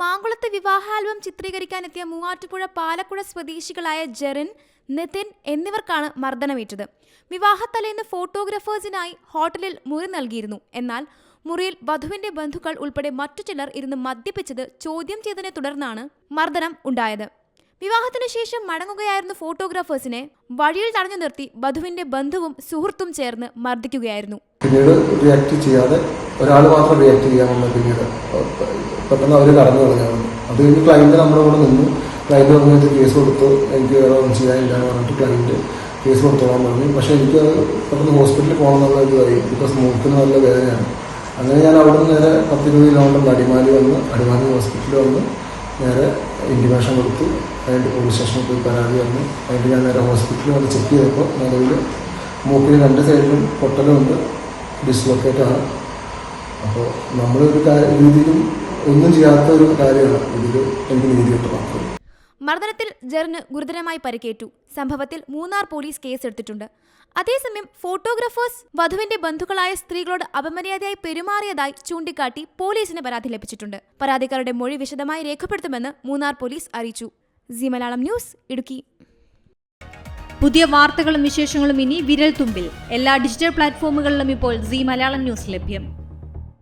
മാങ്കുളത്ത് വിവാഹാൽബം ചിത്രീകരിക്കാനെത്തിയ മൂവാറ്റുപുഴ പാലക്കുഴ സ്വദേശികളായ ജെറിൻ നിതിൻ എന്നിവർക്കാണ് മർദ്ദനമേറ്റത്. വിവാഹത്തലേന്ന് ഫോട്ടോഗ്രാഫേഴ്സിനായി ഹോട്ടലിൽ മുറി നൽകിയിരുന്നു. എന്നാൽ മുറിയിൽ വധുവിന്റെ ബന്ധുക്കൾ ഉൾപ്പെടെ മറ്റു ചിലർ ഇരുന്ന് മദ്യപിച്ചത് ചോദ്യം ചെയ്തതിനെ തുടർന്നാണ് മർദ്ദനം ഉണ്ടായത്. വിവാഹത്തിനു ശേഷം മടങ്ങുകയായിരുന്ന ഫോട്ടോഗ്രാഫേഴ്സിനെ വഴിയിൽ തടഞ്ഞു നിർത്തി വധുവിന്റെ ബന്ധുവും സുഹൃത്തും ചേർന്ന് മർദ്ദിക്കുകയായിരുന്നു. പിന്നീട് റിയാക്ട് ചെയ്യാതെ ഒരാൾ മാത്രം റിയാക്ട് ചെയ്യാമെന്ന് പിന്നീട് പെട്ടെന്ന് അവർ കടന്നു കളഞ്ഞാണ്. അത് കഴിഞ്ഞ് ക്ലൈന്റ് നമ്മുടെ കൂടെ നിന്നു. ക്ലൈന്റ് പറഞ്ഞിട്ട് കേസ് കൊടുത്തു? എനിക്ക് വേറെ ഒന്നും ചെയ്യാനില്ല എന്ന് പറഞ്ഞിട്ട് ക്ലൈന്റ് കേസ് കൊടുത്തോളാൻ പറഞ്ഞു. പക്ഷേ എനിക്ക് പെട്ടെന്ന് ഹോസ്പിറ്റലിൽ പോകണം എന്നുള്ള ഇത് പറയും ബിക്കോസ് മൂക്കിന് നല്ല വേദനയാണ്. അങ്ങനെ ഞാൻ അവിടെ നിന്ന് നേരെ പത്തിരുപത് കിലോമീറ്റർ അടിമാലി വന്ന് അടിമാലി ഹോസ്പിറ്റലിൽ വന്ന് നേരെ ഇന്റിമേഷൻ കൊടുത്ത് അതിന്റെ പോലീസ് സ്റ്റേഷനിൽ പോയി പരാതി വന്നു അതിന്റെ ഞാൻ നേരെ ഹോസ്പിറ്റലിൽ വന്ന് ചെക്ക് ചെയ്തപ്പോൾ നിലവിൽ മൂക്കിന് രണ്ട് സൈഡിലും പൊട്ടലുണ്ട് ഡിസ്ലൊക്കേറ്റ് ആണ്. അപ്പോൾ നമ്മളൊരു രീതിയിലും ഒന്നും ചെയ്യാത്ത ഒരു കാര്യമാണ് ഇതിൽ എനിക്ക് നീതി കിട്ടണം മർദ്ദനത്തിൽ ജെറിന് ഗുരുതരമായി പരിക്കേറ്റു. സംഭവത്തിൽ മൂന്നാർ പോലീസ് കേസെടുത്തിട്ടുണ്ട്. അതേസമയം ഫോട്ടോഗ്രാഫേഴ്സ് വധുവിന്റെ ബന്ധുക്കളായ സ്ത്രീകളോട് അപമര്യാദയായി പെരുമാറിയതായി ചൂണ്ടിക്കാട്ടി പോലീസിന് പരാതി ലഭിച്ചിട്ടുണ്ട്. പരാതിക്കാരുടെ മൊഴി വിശദമായി രേഖപ്പെടുത്തുമെന്ന് മൂന്നാർ പോലീസ് അറിയിച്ചു. C Malayalam news Idukki. പുതിയ വാർത്തകളും വിശേഷങ്ങളും ഇനി വിരൽ തുമ്പിൽ എല്ലാ ഡിജിറ്റൽ പ്ലാറ്റ്ഫോമുകളിലും ഇപ്പോൾ സി മലയാളം ന്യൂസ് ലഭ്യം.